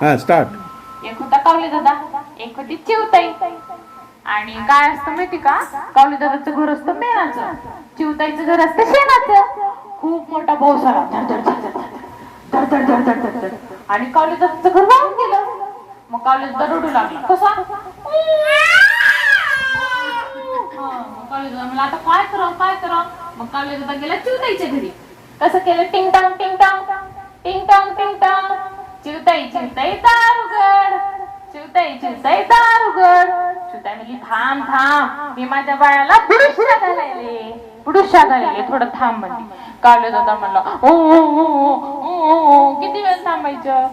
हा स्टार्ट एक होता कावले दादा एक होती चिवताई आणि काय असतं माहिती का कावले दादाचं घर असतं मेणाच चिवताईचं घर असतं शेणाच खूप मोठा पाऊस आला आणि कावले दादाचं घर वाहून गेलं मग कावले दादा रडू लागला कसा हा, मग कावले आता काय करावं काय करावं मग कावले दादा गेला चिवताईच्या घरी कसं केलं टिंग टांग टिंग टांग टिंग टिंग चिवताई चिवताई दारुगड. चिवताई चिवताई दारुगड. चिवताई म्हणजे थांब थांब. मी माझ्या बाळाला बुडुशा घालायले. बुडुशा घालायले. थोडं थांब म्हणजे कावले दादा म्हणला ओ ओ, किती वेळ थांबायचं?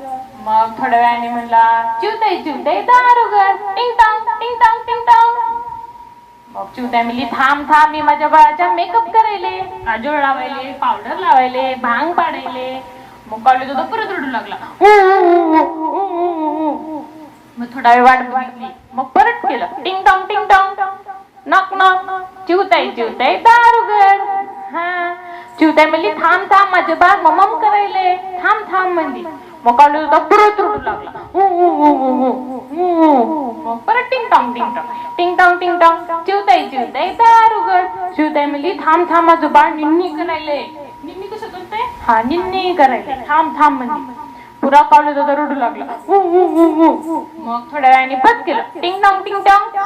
मग थोड्या वेळाने म्हणला चिवताई चिवताई दारुगड. टिंग टांग टिंग टांग टिंग टांग. मग चिवताई म्हणली थांब थांब. मी माझ्या बाळाचा मेकअप करायले. काजळ लावायले पावडर लावायले भांग पाडायले. कॉलेज होता परत रडू लागला मग थोडा वेळ वाट बघितली मग परत केलं ting tong ting tong knock knock चिवताई चिवताई दारुगड हा चिवताई म्हणली थांब थांब माझे बाळ ममम करायले थांब थांब म्हणली मग कॉलेज होता परत रडू लागला. मग परत टिंग tong ting tong ting tong ting tong चिवताई चिवताई दारुगड चिवताई म्हणली थांब थांब माझं बाळ निन्नी करायले हा निन्ने करायले थांब थांब म्हणजे. पुरा कॉलेज तर रडू लागला. मग थोड्या वेळाने बंद केलं. Ting tong ting tong.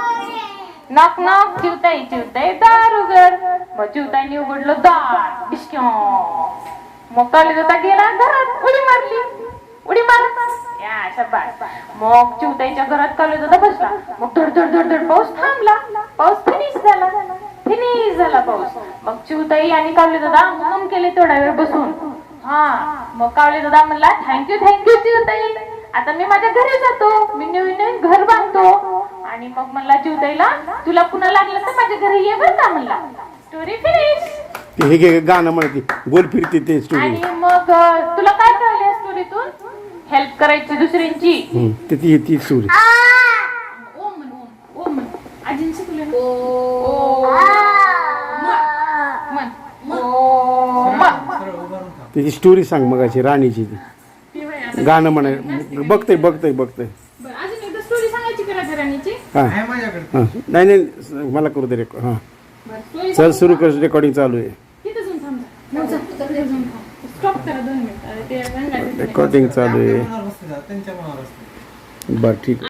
नाक नाक चिवताई चिवताई दार उघड मग चिवताईने उघडलं दार. बिस्क्यो मग काले होता गेला घरात. उडी मारली. उडी मार. या शब्बास. मग चिवताईच्या घरात काले होता बसला. मग धड धड धड धड. पाऊस थांबला. पाऊस फिनिश झाला. फिनिश झाला पाऊस. मग चिवताई आणि कावले दादा मुम केले थोडा वेळ बसून. हा मग कावले दादा म्हणला थँक्यू थँक्यू चिवताई. आता मी माझ्या घरी जातो. मी नवीन नवीन घर बांधतो. आणि मग म्हणला चिवताईला तुला पुन्हा लागलं तर माझ्या घरी ये बरं का? म्हणला. स्टोरी फिनिश ते हे गाणं म्हणते गोल फिरते ते स्टोरी आणि मग तुला काय कळलं स्टोरीतून हेल्प करायची दुसऱ्यांची. ते ती ती स्टोरी त्याची स्टोरी सांग मग अशी राणीची ती. गाणं म्हणाय बघते बघते बघते हां. हां. नाही नाही मला करू दे रेकॉर्ड हां. चल सुरू कर रेकॉर्डिंग चालू आहे. रेकॉर्डिंग चालू आहे. बरं ठीक आहे.